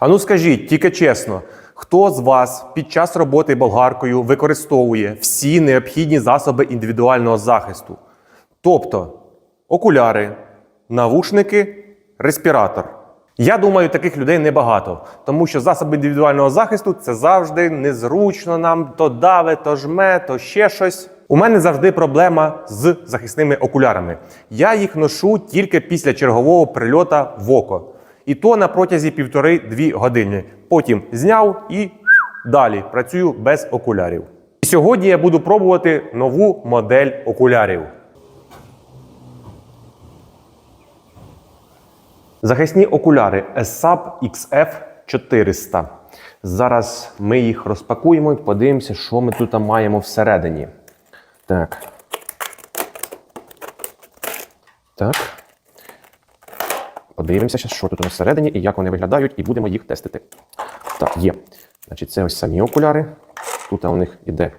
А ну скажіть, тільки чесно, хто з вас під час роботи болгаркою використовує всі необхідні засоби індивідуального захисту? Тобто окуляри, навушники, респіратор. Я думаю, таких людей небагато, тому що засоби індивідуального захисту це завжди незручно нам то даве, то жме, то ще щось. У мене завжди проблема з захисними окулярами. Я їх ношу тільки після чергового прильота в око. І то на протязі півтори-дві години. Потім зняв і далі працюю без окулярів. І сьогодні я буду пробувати нову модель окулярів. Захисні окуляри ESAP XF 400. Зараз ми їх розпакуємо і подивимося, що ми тут маємо всередині. Так. Так. Подивимося, що тут у нас всередині і як вони виглядають, і будемо їх тестити. Так, є. Значить, це ось самі окуляри. Тут у них іде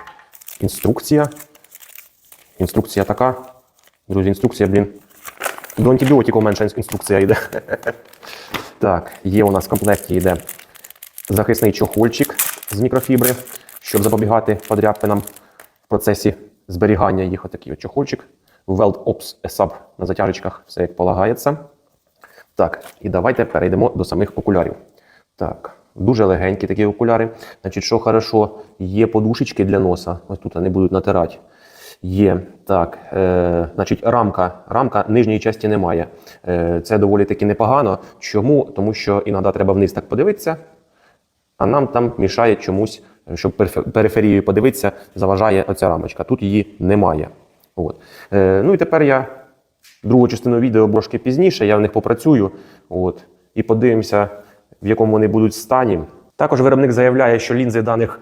інструкція. Інструкція така. Друзі, інструкція, блін. До антибіотику менша інструкція йде. Так, є у нас в комплекті йде захисний чохольчик з мікрофібри, щоб запобігати подряпинам в процесі зберігання їх. Отакий от чохольчик. Weld Ops ESAB на затяжечках, все як полагається. Так, і давайте перейдемо до самих окулярів. Так, дуже легенькі такі окуляри. Значить, що хорошо, є подушечки для носа. Ось тут вони будуть натирати. Є так, е, значить, рамка. Рамка нижньої частини немає. Е, це доволі таки непогано. Чому? Тому що іноді треба вниз так подивитися, а нам там мішає чомусь, щоб периферією подивитися, заважає оця рамочка. Тут її немає. От. Е, ну і тепер я другу частину відео трошки пізніше, я в них попрацюю. От, і подивимося, в якому вони будуть стані. Також виробник заявляє, що лінзи даних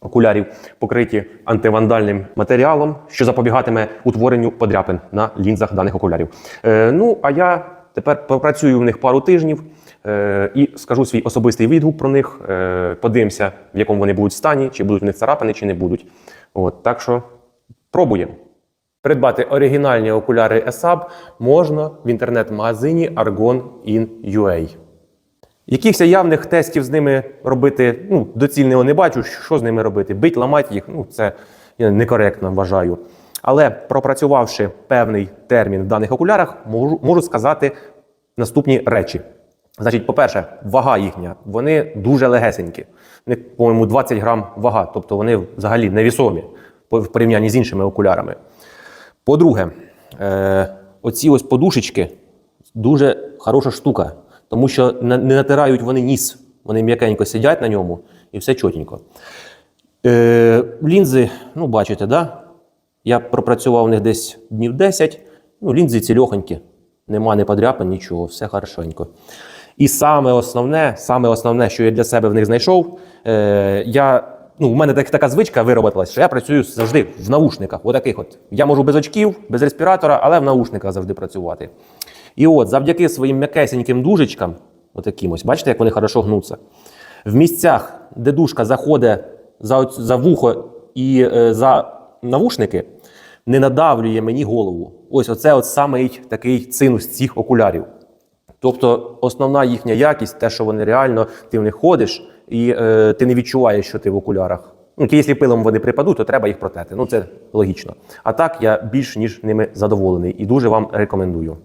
окулярів покриті антивандальним матеріалом, що запобігатиме утворенню подряпин на лінзах даних окулярів. Е, ну, а я тепер попрацюю в них пару тижнів е, і скажу свій особистий відгук про них. Е, подивимося, в якому вони будуть стані, чи будуть в них царапини, чи не будуть. От, так що пробуємо. Придбати оригінальні окуляри ESAB можна в інтернет-магазині Argon in UA. Якихось явних тестів з ними робити ну, доцільного не бачу, що з ними робити. Бить, ламати їх, ну це я некоректно вважаю. Але пропрацювавши певний термін в даних окулярах, можу, можу сказати наступні речі. Значить, по-перше, вага їхня, вони дуже легесенькі. Них, по-моєму, 20 грам вага, тобто вони взагалі невісомі в порівнянні з іншими окулярами. По-друге, е, оці ось подушечки дуже хороша штука, тому що не натирають вони ніс. Вони м'якенько сидять на ньому і все чотенько. Е, лінзи, ну, бачите, да? я пропрацював в них десь днів 10. Ну, лінзи цільохонькі, нема не подряпин, нічого, все хорошенько. І саме основне, саме основне, що я для себе в них знайшов, е, я, ну, у мене так, така звичка виробилась, що я працюю завжди в наушниках. Отаких от. Я можу без очків, без респіратора, але в наушниках завжди працювати. І от, завдяки своїм м'якесеньким дужечкам, отаким ось, бачите, як вони хорошо гнуться. В місцях, де дужка заходить за, за вухо і е, за навушники, не надавлює мені голову. Ось оце от самий такий цинус цих окулярів. Тобто основна їхня якість, те, що вони реально, ти в них ходиш, і е, ти не відчуваєш, що ти в окулярах. Ну, якщо пилом вони припадуть, то треба їх протети. Ну, це логічно. А так я більш ніж ними задоволений і дуже вам рекомендую.